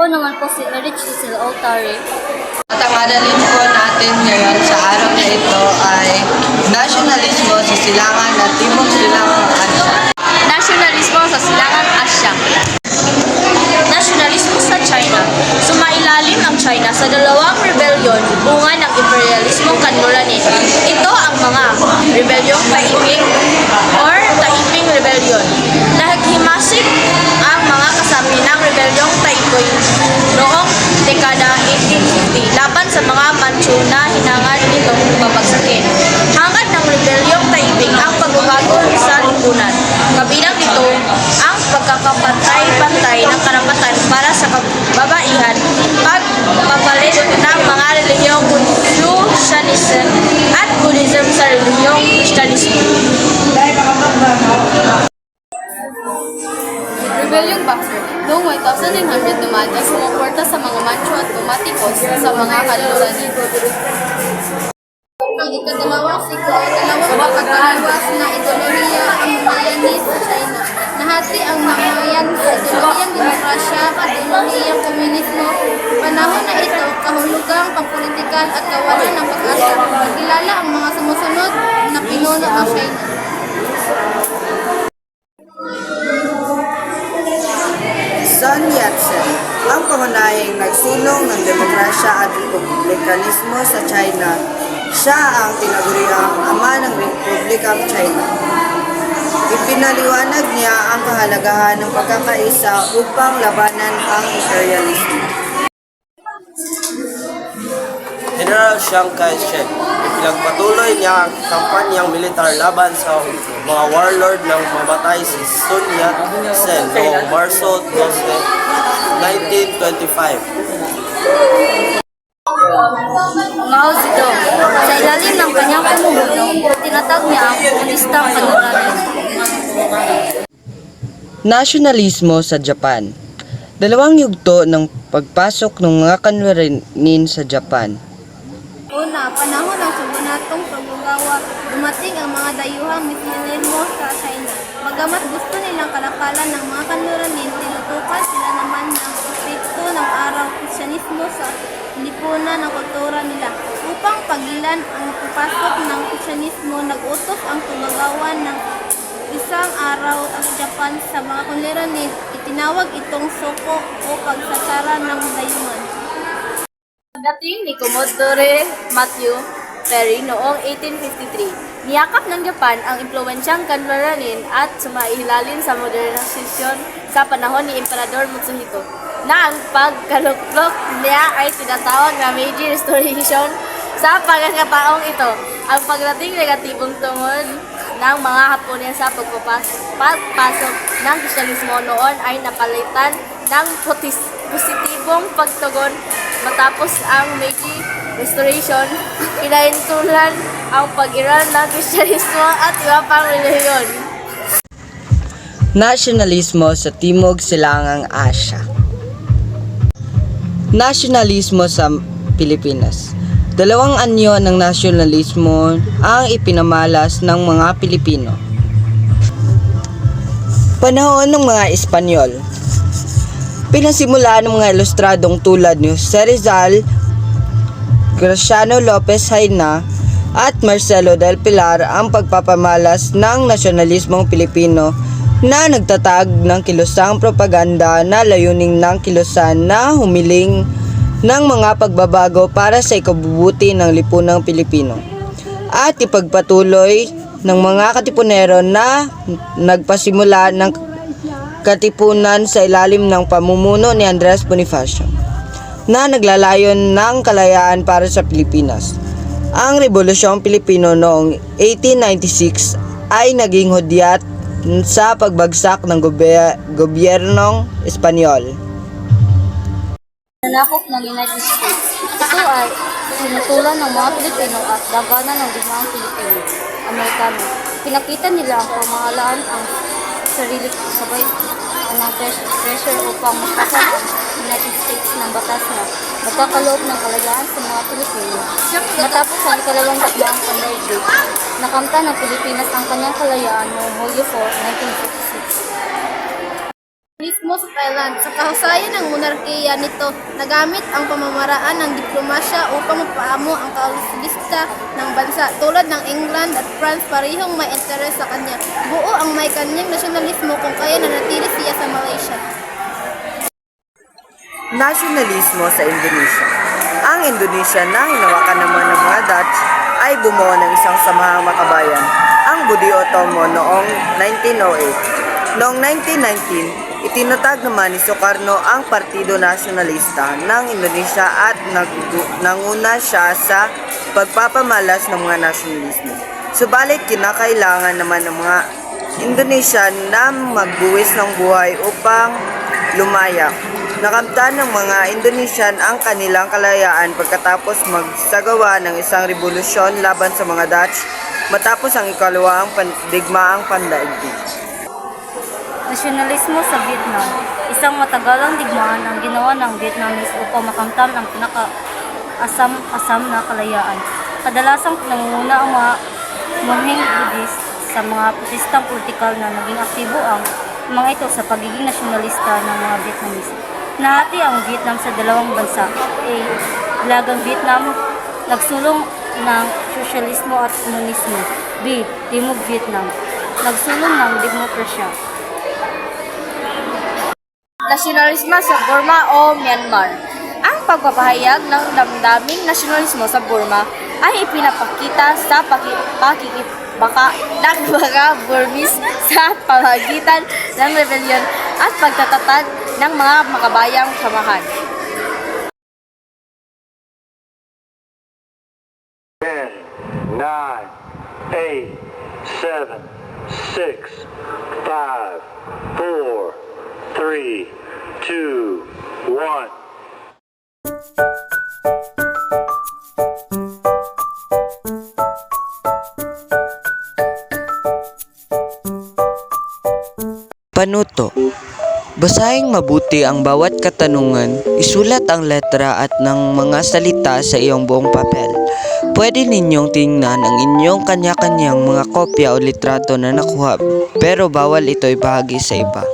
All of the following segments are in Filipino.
Ako naman po si Erich Cecil Altare. At ang aralin po natin ngayon sa araw na ito ay nasyonalismo sa silangan at timog silangang Asya. Nasyonalismo sa Silangang Asya. Nasyonalismo sa China. Sumailalim ang China sa dalawang rebellion bunga ng imperialismong kanluranin. Ito ang mga rebelyong Taiping or Taiping Rebellion. Naghimasik ang mga kasapi ng rebelyong Taiping noong dekada 1850 laban sa mga Manchu na hinangad nitong babagsakin. Hangad ng rebelyong Taiping ang pagbabago sa lipunan. Kabilang dito ang pagkakapantay-pantay ng karapatan para sa kababaihan, pagpapalit ng mga relihiyong Confucianism at Buddhism sa relihiyong Christianism. 1900 naman ay sumuporta sa mga Manchu at tumatikos sa mga kanluranin. Ang ikadalawang siglo ay dalawang pagkakaliwas na ideolohiya ang Mayanis sa China. Nahati ang Mayan sa ideolohiyang demokrasya at ideolohiyang komunismo. Panahon na ito, kahulugang pampolitikal at kawalan ng pag-asa. Kilala ang mga sumusunod na pinuno ng China. Pangunahing nagsulong ng demokrasya at republikanismo sa China. Siya ang tinaguriang ama ng Republikang China. Ipinaliwanag niya ang kahalagahan ng pagkakaisa upang labanan ang imperialismo. General Chiang Kai-shek. Ipinagpatuloy niya ang kampanyang militar laban sa mga warlord ng mamatay si Sun Yat-sen noong Marso 12, 1925. Mao Zedong. Sa ilalim ng kanyang pamumuno, tinatag niya ang komunistang kanluranin. Nasyonalismo sa Japan Dalawang yugto ng pagpasok ng mga kanluranin sa Japan. Una, panahon ng sumunatong pagbugawa, dumating ang mga dayuhang misionerismo sa China. Bagamat gusto nilang kalakalan ng mga kanluranin, tinutukan sila naman ng epekto ng araw Krisyanismo sa lipunan ng kultura nila. Upang pagilan ang pagpasok ng Krisyanismo, nag-utos ang tumagawan ng isang araw ang Japan sa mga kanluranin. Itinawag itong Soko o pagsasara ng dayuhan. Pagdating ni Commodore Matthew Perry noong 1853, niyakap ng Japan ang impluensyang kanluranin at sumailalim sa modernisasyon sa panahon ni Emperador Mutsuhito na ang pagkaluklok niya ay tinatawag na Meiji Restoration sa pagkakataong ito. Ang pagdating negatibong tungod ng mga Hapones sa pagpapas- pagpasok ng Krisyanismo noon ay napalitan ng positibong pagtugon matapos ang Meiji Restoration, pinahintulan ang pag-iral ng Krisyanismo at iba pang relihiyon. Nasyonalismo sa Timog Silangang Asya Nasyonalismo sa Pilipinas Dalawang anyo ng nasyonalismo ang ipinamalas ng mga Pilipino. Panahon ng mga Espanyol Pinasimula ng mga ilustradong tulad ni Jose Rizal, Graciano Lopez Haina at Marcelo del Pilar ang pagpapamalas ng nasyonalismong Pilipino na nagtatag ng kilusang propaganda na layuning ng kilusan na humiling ng mga pagbabago para sa ikabubuti ng lipunang Pilipino. At ipagpatuloy ng mga katipunero na nagpasimula ng katipunan sa ilalim ng pamumuno ni Andres Bonifacio na naglalayon ng kalayaan para sa Pilipinas. Ang Rebolusyong Pilipino noong 1896 ay naging hudyat sa pagbagsak ng gobe- gobyernong Espanyol. Nanakop ng United States. Ito ay sinutulan ng mga Pilipino at daganan ng dumang Pilipino, Amerikano. Pinakita nila ang pamahalaan ang sarili sabay ng pres- pressure upang makasan ang United States ng batas na magkakaloob ng kalayaan sa mga Pilipino. Matapos ang ikalawang digmaang pandaigdig, nakamta ng Pilipinas ang kanyang kalayaan noong Hulyo 4, 1956. Mismo sa Thailand, sa kahusayan ng monarkiya nito, nagamit ang pamamaraan ng diplomasya upang mapaamo ang kaulista ng bansa. Tulad ng England at France, parehong may interes sa kanya. Buo ang may kanyang nasyonalismo kung kaya nanatili siya sa Malaysia. Nasyonalismo sa Indonesia Ang Indonesia na hinawakan naman ng mga Dutch ay bumuo ng isang samahang makabayan, ang Budi Otomo noong 1908. Noong 1919, itinatag naman ni Sukarno ang Partido Nasionalista ng Indonesia at nanguna siya sa pagpapamalas ng mga nasyonalismo. Subalit kinakailangan naman ng mga Indonesian na magbuwis ng buhay upang lumaya. Nakamtan ng mga Indonesian ang kanilang kalayaan pagkatapos magsagawa ng isang revolusyon laban sa mga Dutch matapos ang ikalawang pan- digmaang pandaigdig. Nasyonalismo sa Vietnam. Isang matagalang digmaan ang ginawa ng Vietnamese upang makamtan ang pinaka-asam-asam na kalayaan. Kadalasang nangunguna ang mga monheng Buddhist sa mga protestang politikal na naging aktibo ang mga ito sa pagiging nasyonalista ng mga Vietnamese. Nahati ang Vietnam sa dalawang bansa. A. Lagang Vietnam, nagsulong ng sosyalismo at komunismo. B. Timog Vietnam, nagsulong ng demokrasya. Nasyonalismo sa Burma o Myanmar. Ang pagpapahayag ng damdaming nasyonalismo sa Burma ay ipinapakita sa paki pakikibaka ng mga Burmese sa pamagitan ng rebellion at pagtatatag ng mga makabayang samahan. 10, 9, 8, 7, 6, 5, 4, 3, 2, 1. Panuto Basahin mabuti ang bawat katanungan, isulat ang letra at ng mga salita sa iyong buong papel. Pwede ninyong tingnan ang inyong kanya-kanyang mga kopya o litrato na nakuha, pero bawal ito ibahagi sa iba.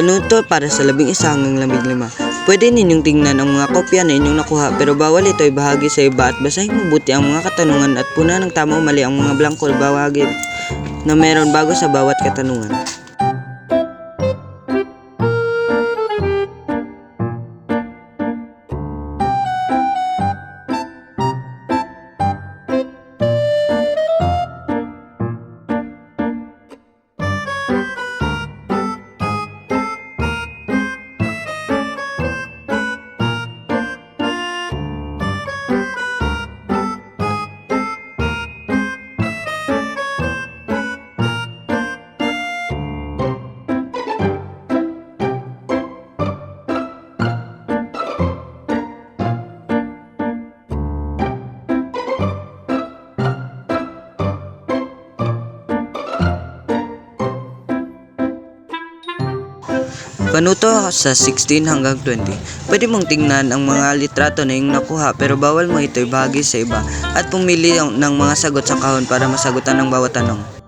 Panuto para sa labing isa hanggang labing lima. Pwede ninyong tingnan ang mga kopya na inyong nakuha pero bawal ito ibahagi sa iba at basahin mabuti ang mga katanungan at puna ng tama o mali ang mga blanco o bahagi na meron bago sa bawat katanungan. Manuto sa 16 hanggang 20. Pwede mong tingnan ang mga litrato na iyong nakuha pero bawal mo ito'y bahagi sa iba at pumili ng mga sagot sa kahon para masagutan ng bawat tanong.